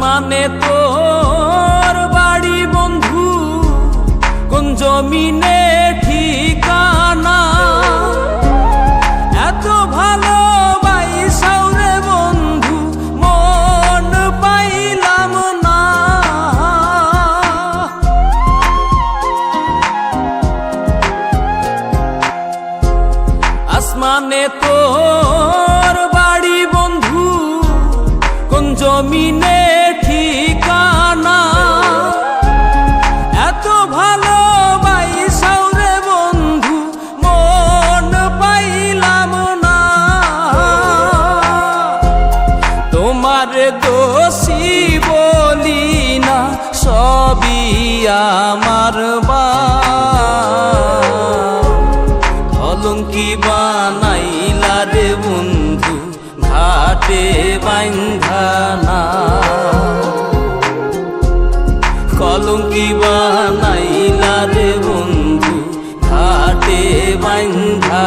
আসমানে তোর বাড়ি বন্ধু, কোন জমিনে ঠিকানা? এত ভালো বাইসাও রে বন্ধু, মন পাইলাম না। আসমানে তোর জমিনে ঠিকানা। এত ভালো বাইসাও রে বন্ধু, মন পাইলাম না। তোমার দোষী বলি না, সবই আমার বা। অলঙ্কি বানাইলা রে বন্ধু ঘাটে বান্ধা কলঙ্কি বানাইলা রে বন্ধু ঘাটে বান্ধা